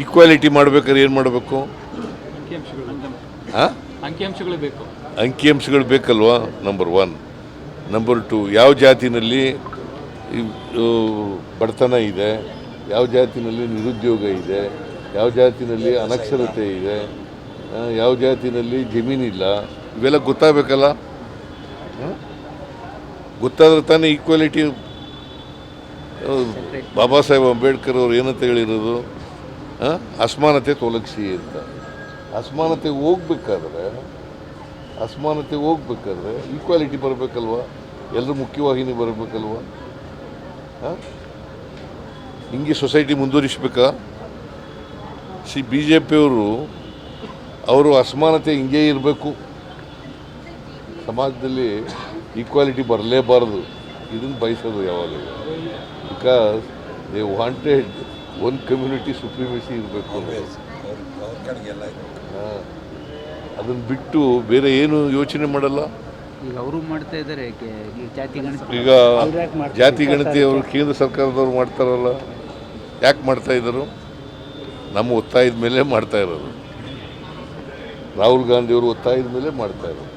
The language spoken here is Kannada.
ಈಕ್ವಾಲಿಟಿ ಮಾಡ್ಬೇಕಾದ್ರೆ ಏನು ಮಾಡಬೇಕು? ಅಂಕಿಅಂಶಗಳು. ಹಾಂ? ಅಂಕಿಅಂಶಗಳು ಬೇಕು. ಅಂಕಿಅಂಶಗಳು ಬೇಕಲ್ವಾ? ನಂಬರ್ ಒನ್ ನಂಬರ್ ಟು ಯಾವ ಜಾತಿನಲ್ಲಿ ಬಡತನ ಇದೆ? ಯಾವ ಜಾತಿನಲ್ಲಿ ನಿರುದ್ಯೋಗ ಇದೆ? ಯಾವ ಜಾತಿನಲ್ಲಿ ಅನಕ್ಷರತೆ ಇದೆ? ಯಾವ ಜಾತಿನಲ್ಲಿ ಜಮೀನಿಲ್ಲ ಇವೆಲ್ಲ ಗೊತ್ತಾಗಬೇಕಲ್ಲ? ಗೊತ್ತಾದ್ರೆ ತಾನೇ ಈಕ್ವಾಲಿಟಿ ಬಾಬಾ ಸಾಹೇಬ್ ಅಂಬೇಡ್ಕರ್ ಅವ್ರು ಏನಂತ ಹೇಳಿರೋದು? ಅಸಮಾನತೆ ತೊಲಗಿಸಿ ಅಂತ. ಅಸಮಾನತೆ ಹೋಗ್ಬೇಕಾದ್ರೆ ಅಸಮಾನತೆ ಹೋಗ್ಬೇಕಾದ್ರೆ ಈಕ್ವಾಲಿಟಿ ಬರಬೇಕಲ್ವ? ಎಲ್ಲರೂ ಮುಖ್ಯವಾಹಿನಿ ಬರಬೇಕಲ್ವ? ಹಿಂಗೆ ಸೊಸೈಟಿ ಮುಂದುವರಿಸ್ಬೇಕಾ? ಸಿ ಬಿ ಜೆ ಪಿಯವರು ಅವರು ಅಸಮಾನತೆ ಹಿಂಗೆ ಇರಬೇಕು. ಸಮಾಜದಲ್ಲಿ ಈಕ್ವಾಲಿಟಿ ಬರಲೇಬಾರದು. ಇದನ್ನು ಬಯಸೋದು ಯಾವಾಗಲೂ. Because they wanted one community supremacy ಇರಬೇಕು. ಅದನ್ನು ಬಿಟ್ಟು ಬೇರೆ ಏನು ಯೋಚನೆ ಮಾಡಲ್ಲ? ಈಗ ಅವರು ಮಾಡ್ತಾ ಇದ್ದಾರೆ ಜಾತಿ ಗಣತಿ ಈಗ ಜಾತಿ ಗಣತಿ ಅವರು ಕೇಂದ್ರ ಸರ್ಕಾರದವ್ರು ಮಾಡ್ತಾರಲ್ಲ ಯಾಕೆ ಮಾಡ್ತಾ ಇದ್ದರು? ನಮ್ಮ ಒತ್ತಾಯದ ಮೇಲೆ ಮಾಡ್ತಾ ಇರೋದು. ರಾಹುಲ್ ಗಾಂಧಿಯವರು ಒತ್ತಾಯದ ಮೇಲೆ ಮಾಡ್ತಾ ಇರೋದು.